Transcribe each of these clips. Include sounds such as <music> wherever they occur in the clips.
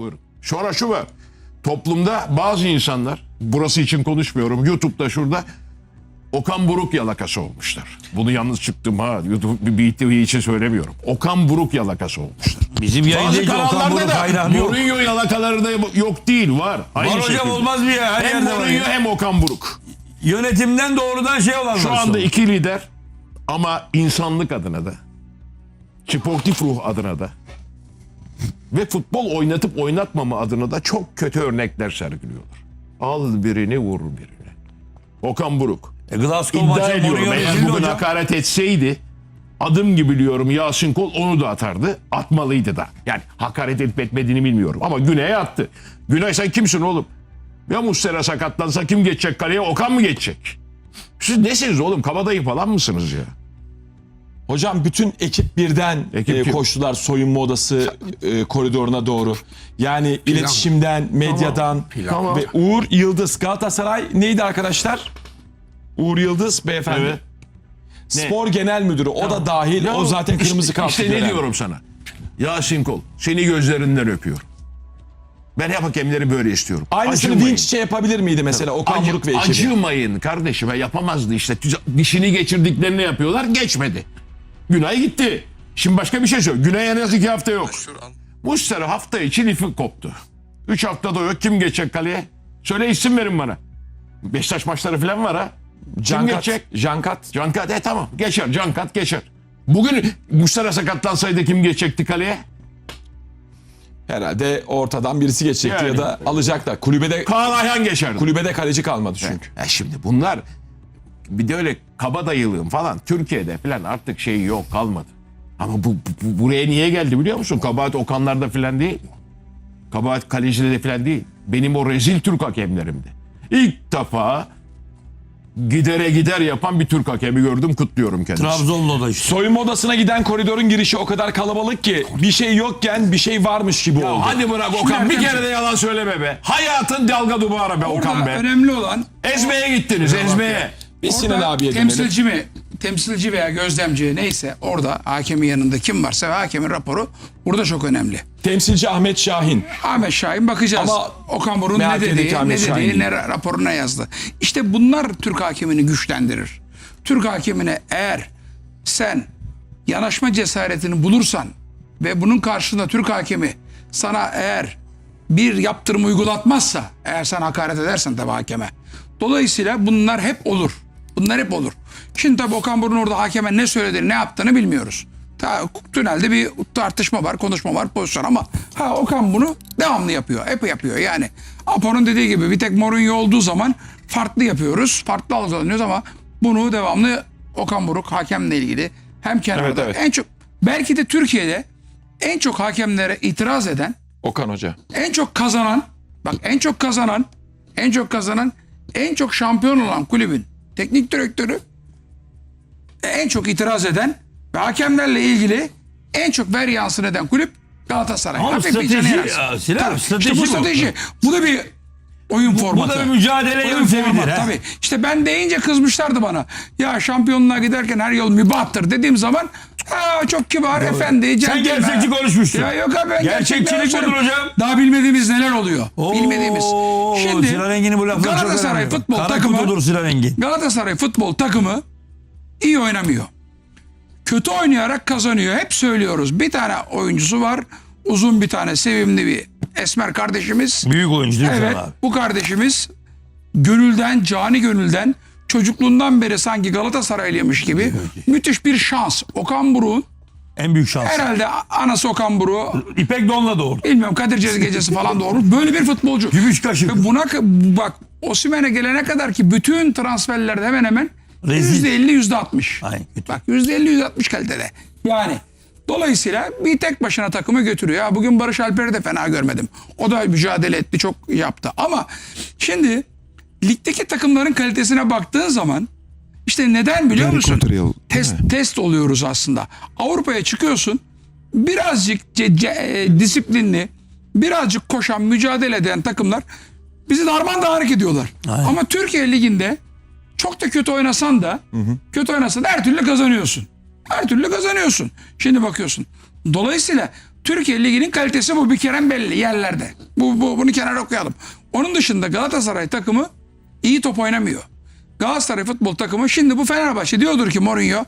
Buyurun. Sonra şu var. Toplumda bazı insanlar, burası için konuşmuyorum, YouTube'da şurada Okan Buruk yalakası olmuşlar. Bunu yalnız çıktım ha. YouTube bir TV için söylemiyorum. Okan Buruk yalakası olmuşlar. Bizim Bazı Okan kanallarda Buruk da hayranı yok. Mourinho yalakaları da yok değil var. Aynı Var hocam şekilde. olmaz mı ya? Her Hem yerde var Mourinho ya. hem Okan Buruk. Yönetimden doğrudan şey olan Şu anda sonra. iki lider ama insanlık adına da, sportif ruh adına da ve futbol oynatıp oynatmama adına da çok kötü örnekler sergiliyorlar. Al birini vur birini. Okan Buruk. E, Glasgow İddia maçı ediyorum Mourinho eğer bugün hocam. hakaret etseydi adım gibi biliyorum Yasin Kol onu da atardı. Atmalıydı da. Yani hakaret edip etmediğini bilmiyorum ama Güney'e attı. Güney sen kimsin oğlum? Ya Mustera sakatlansa kim geçecek kaleye? Okan mı geçecek? Siz nesiniz oğlum? Kabadayı falan mısınız ya? Hocam bütün ekip birden Ekip e, kim? koştular soyunma odası e, koridoruna doğru. Yani iletişimden, medyadan Tamam. ve Uğur Yıldız Galatasaray neydi arkadaşlar? Uğur Yıldız beyefendi. Evet. Spor Genel Müdürü o da dahil. Ya o zaten işte- kırmızı kart. İşte ne gören. diyorum sana? Yasin Kol seni gözlerinden öpüyorum. Ben hep hakemleri böyle istiyorum. Aynısını Acımayın. Dinççe yapabilir miydi mesela Okan Acı- Buruk ve ekibi? acımayın kardeşime yapamazdı işte. Dişini geçirdiklerini yapıyorlar geçmedi. Günay gitti. Şimdi başka bir şey söyle. Günay en az iki hafta yok. Mustera hafta için ipi koptu. Üç haftada yok. Kim geçecek kaleye? Söyle isim verin bana. Beşiktaş maçları falan var ha. Kim Cankat. geçecek? Cankat. Cankat e tamam geçer. Cankat geçer. Bugün Mustera sakatlansaydı kim geçecekti kaleye? Herhalde ortadan birisi geçecekti Yani. ya da alacaklar. Kulübede Kaan Ayhan geçerdi. kulübede kaleci kalmadı çünkü. Ya şimdi bunlar bir de öyle kabadayılığın falan Türkiye'de falan artık şey yok kalmadı. Ama bu, bu- buraya niye geldi biliyor musun? Kabahat Okanlarda falan değil. Kabahat kalecide falan değil. Benim o rezil Türk hakemlerimdi. İlk defa gidere gider yapan bir Türk hakemi gördüm kutluyorum kendisini. Trabzon'la da işte. Soyunma odasına giden koridorun girişi o kadar kalabalık ki bir şey yokken bir şey varmış gibi oldu. Hadi bırak Okan bir kere de yalan söyleme be. Hayatın dalga duvara be Okan Orada be. önemli olan Ezmeye gittiniz ezmeye. Biz Sinan abiye dönelim. temsilci mi, temsilci veya gözlemci neyse orada hakemin yanında kim varsa ve hakemin raporu burada çok önemli. Temsilci Ahmet Şahin. Ahmet Şahin bakacağız. Ama Okan Burun ne MHK'deki dediği, Ahmet ne Şahin dediği, ne ra- raporuna yazdı. İşte bunlar Türk hakemini güçlendirir. Türk hakemine eğer sen yanaşma cesaretini bulursan ve bunun karşılığında Türk hakemi sana eğer bir yaptırım uygulatmazsa, eğer sen hakaret edersen tabii hakeme. Dolayısıyla bunlar hep olur. Bunlar hep olur. Şimdi tabii Okan Burun orada hakeme ne söylediğini, ne yaptığını bilmiyoruz. Ta, tünelde bir tartışma var, konuşma var, pozisyon ama ha Okan bunu devamlı yapıyor. Hep yapıyor yani. Apo'nun dediği gibi bir tek Mourinho olduğu zaman farklı yapıyoruz, farklı algılanıyoruz ama bunu devamlı Okan Buruk hakemle ilgili hem kenarda Evet, evet. en çok belki de Türkiye'de en çok hakemlere itiraz eden Okan Hoca. en çok kazanan bak en çok kazanan en çok kazanan en çok şampiyon olan kulübün teknik direktörü en çok itiraz eden ve hakemlerle ilgili en çok ver yansın eden kulüp Galatasaray. Ama Hafif bir strateji ya, Sinan, Tabii, strateji işte bu bu. strateji. Bu da bir oyun Bu formatı. da bir mücadele yöntemidir. tabii. İşte ben deyince kızmışlardı bana. Ya şampiyonluğa giderken her yol mübahtır dediğim zaman ha, çok kibar, efendi, Sen centilmen. gerçekçi konuşmuşsun. Ya yok abi ben Gerçekçilik gerçekten budur hocam. Daha bilmediğimiz neler oluyor. bilmediğimiz. Oo, Şimdi Sinan Engin'in bu lafları çok Galatasaray önemli. futbol Kara takımı kutudur Sinan Engin. Galatasaray futbol takımı iyi oynamıyor. Kötü oynayarak kazanıyor. Hep söylüyoruz. Bir tane oyuncusu var. Uzun bir tane sevimli bir esmer kardeşimiz. Büyük oyuncu değil mi Evet Sinan abi? bu kardeşimiz gönülden, cani gönülden çocukluğundan beri sanki Galatasaraylıymış gibi müthiş bir şans. Okan Buruk'un En büyük şans. herhalde anası Okan Buruk İpek Don'la doğru. bilmiyorum Kadir Cez gecesi falan doğru. <laughs> Böyle bir futbolcu. Gümüş kaşık. Ve buna bak Osimhen'e gelene kadar ki bütün transferlerde hemen hemen Rezil. %50 %60. Aynen. Bak %50 %60 kalitede. Yani dolayısıyla bir tek başına takımı götürüyor. Ha, bugün Barış Alper'i de fena görmedim. O da mücadele etti çok yaptı. Ama şimdi ligdeki takımların kalitesine baktığın zaman işte neden biliyor musun? Test, test oluyoruz aslında. Avrupa'ya çıkıyorsun birazcık ce- ce- e, disiplinli, birazcık koşan, mücadele eden takımlar bizi darmadağınık ediyorlar. Aynen. Ama Türkiye Ligi'nde çok da kötü oynasan da kötü oynasan da her türlü kazanıyorsun. Her türlü kazanıyorsun. Şimdi bakıyorsun. Dolayısıyla Türkiye Ligi'nin kalitesi bu bir kere belli yerlerde. Bu, bu bunu kenara koyalım. Onun dışında Galatasaray takımı iyi top oynamıyor. Galatasaray futbol takımı şimdi bu Fenerbahçe diyordur ki Mourinho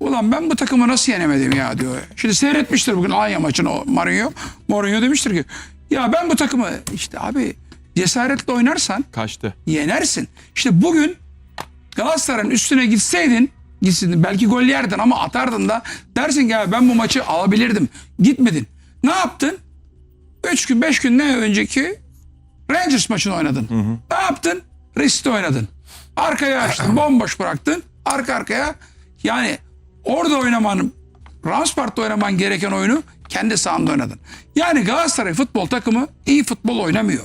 Ulan ben bu takımı nasıl yenemedim ya diyor. Şimdi seyretmiştir bugün Alanya maçını o Mourinho. Mourinho demiştir ki ya ben bu takımı işte abi cesaretle oynarsan Kaçtı. yenersin. İşte bugün Galatasaray'ın üstüne gitseydin gitsin belki gol yerdin ama atardın da dersin ki ya ben bu maçı alabilirdim. Gitmedin. Ne yaptın? 3 gün 5 gün ne önceki Rangers maçını oynadın. Ne yaptın? Risk'te oynadın. Arkaya açtın, <laughs> bomboş bıraktın. Arka arkaya yani orada oynamanın Ramspark'ta oynaman gereken oyunu kendi sahanda oynadın. Yani Galatasaray futbol takımı iyi futbol oynamıyor.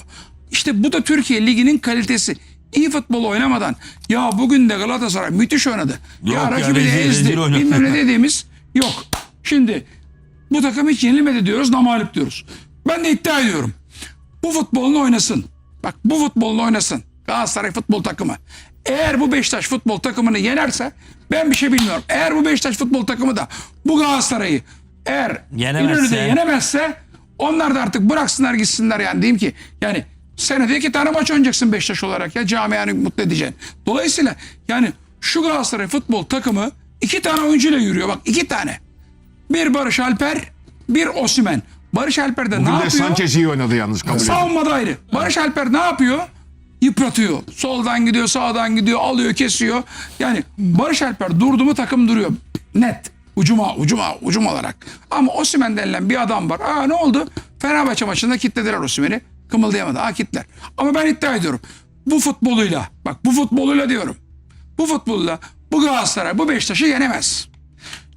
İşte bu da Türkiye Ligi'nin kalitesi. İyi futbol oynamadan ya bugün de Galatasaray müthiş oynadı. Yok ya ya, rakibi de rezil- rezil ezdi. Bilmem ne <laughs> dediğimiz yok. Şimdi bu takım hiç yenilmedi diyoruz, namalip diyoruz. Ben de iddia ediyorum. Bu futbolunu oynasın. Bak bu futbolunu oynasın. Galatasaray futbol takımı. Eğer bu Beşiktaş futbol takımını yenerse ben bir şey bilmiyorum. Eğer bu Beşiktaş futbol takımı da bu Galatasaray'ı eğer Yenemezse- İnönü'de yenemezse onlar da artık bıraksınlar gitsinler yani diyeyim ki yani senede iki tane maç oynayacaksın Beşiktaş olarak ya camianı mutlu edeceksin. Dolayısıyla yani şu Galatasaray futbol takımı iki tane oyuncuyla yürüyor bak iki tane. Bir Barış Alper, bir Osimen. Barış Alper de ne de yapıyor? Sanchez iyi oynadı yalnız kabul. Savunmada ayrı. Barış Alper ne yapıyor? Yıpratıyor. Soldan gidiyor, sağdan gidiyor, alıyor, kesiyor. Yani Barış Alper durdu mu takım duruyor. Net. Ucuma, ucuma, ucum olarak. Ama Osimhen denilen bir adam var. Aa ne oldu? Fenerbahçe maçında kitlediler Osimhen'i. Kımıldayamadı. Aa kitler. Ama ben iddia ediyorum. Bu futboluyla, bak bu futboluyla diyorum. Bu futbolla bu Galatasaray, bu Beşiktaş'ı yenemez.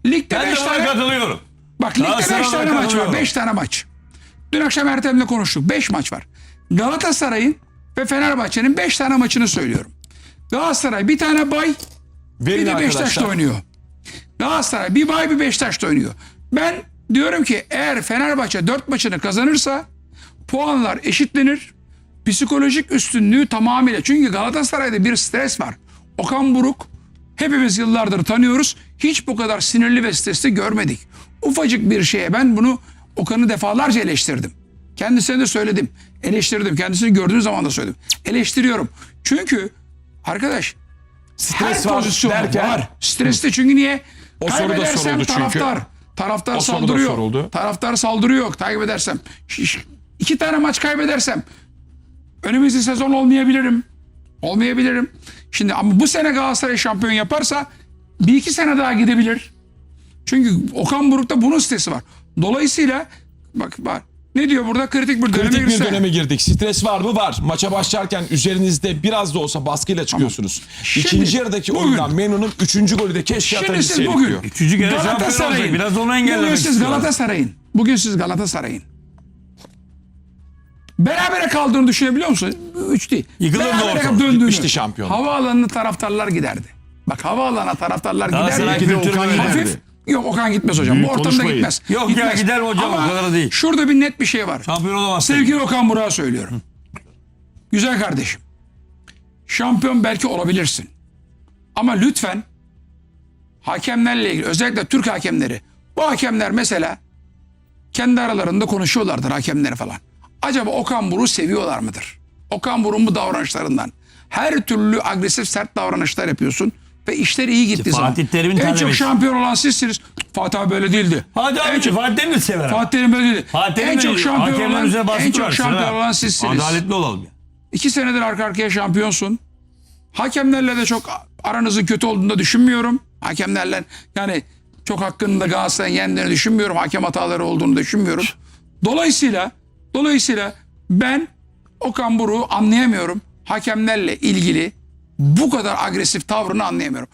Ligde Ben de 5 ona tane... katılıyorum. Bak ligde Galatasaray'a 5 tane maç var. katılıyorum. 5 tane maç. Dün akşam Ertem'le konuştuk. 5 maç var. Galatasaray'ın ve Fenerbahçe'nin 5 tane maçını söylüyorum. Galatasaray bir tane bay bir Verin de Beşiktaş'ta oynuyor. Galatasaray bir bay bir Beşiktaş'ta oynuyor. Ben diyorum ki eğer Fenerbahçe 4 maçını kazanırsa puanlar eşitlenir. Psikolojik üstünlüğü tamamıyla. Çünkü Galatasaray'da bir stres var. Okan Buruk hepimiz yıllardır tanıyoruz. Hiç bu kadar sinirli ve stresli görmedik. Ufacık bir şeye ben bunu Okan'ı defalarca eleştirdim. Kendisine de söyledim. Eleştirdim. Kendisini gördüğüm zaman da söyledim. Eleştiriyorum. Çünkü arkadaş Stres her var derken- var. Stresli çünkü niye? O soru da soruldu çünkü. taraftar. Taraftar O saldırıyor. soruldu. Taraftar saldırıyor. Kaybedersem. İki tane maç kaybedersem önümüzdeki sezon olmayabilirim. Olmayabilirim. Şimdi ama bu sene Galatasaray şampiyon yaparsa bir iki sene daha gidebilir. Çünkü Okan Buruk'ta bunun stresi var. Dolayısıyla bak bak ne diyor burada kritik bir döneme Kritik bir girse. döneme girdik. Stres var mı? Var. Maça başlarken üzerinizde biraz da olsa baskıyla çıkıyorsunuz. Şimdi, İkinci yarıdaki bugün- oyundan memnunum. Üçüncü golü de keşke Şimdi atabilseydik siz bugün diyor. Üçüncü kere şampiyon olacak. Biraz onu engellemek Bugün siz istiyorlar. Galatasaray'ın. Bugün siz Galatasaray'ın. Berabere kaldığını düşünebiliyor musun? Üç değil. Yıkılırdı Berabere ortalık. döndüğünü. Gitmişti şampiyon. Havaalanına taraftarlar giderdi. Bak havaalanına taraftarlar Galatasaray giderdi. kültürü Okan böyle. giderdi. Yok Okan gitmez hocam. Büyük Bu ortamda konuşmayın. gitmez. Yok ya, Gitmez. gider mi hocam? Ama O kadar değil. Şurada bir net bir şey var. Şampiyon olamaz. Sevgili Okan Burak'a söylüyorum. Güzel kardeşim. Şampiyon belki olabilirsin. Ama lütfen hakemlerle ilgili özellikle Türk hakemleri bu hakemler mesela kendi aralarında konuşuyorlardır hakemleri falan. Acaba Okan Buruk'u seviyorlar mıdır? Okan Buruk'un bu davranışlarından her türlü agresif sert davranışlar yapıyorsun ve işler iyi zaman. Fatih Terim'in en çok şampiyon olan sizsiniz. Fatih abi böyle değildi. Hadi En abi çok- Fatih Terim de sever. Fatih Terim böyle değildi. Fatih en Terim çok de şampiyon olan, en çok şampiyon olan sizsiniz. Adaletli olalım ya. İki senedir arka arkaya şampiyonsun. Hakemlerle de çok aranızın kötü olduğunu da düşünmüyorum. Hakemlerle yani çok hakkında Galatasaray'ın yendiğini düşünmüyorum. Hakem hataları olduğunu düşünmüyorum. Dolayısıyla dolayısıyla ben Okan Buruk'u anlayamıyorum. Hakemlerle ilgili bu kadar agresif tavrını anlayamıyorum.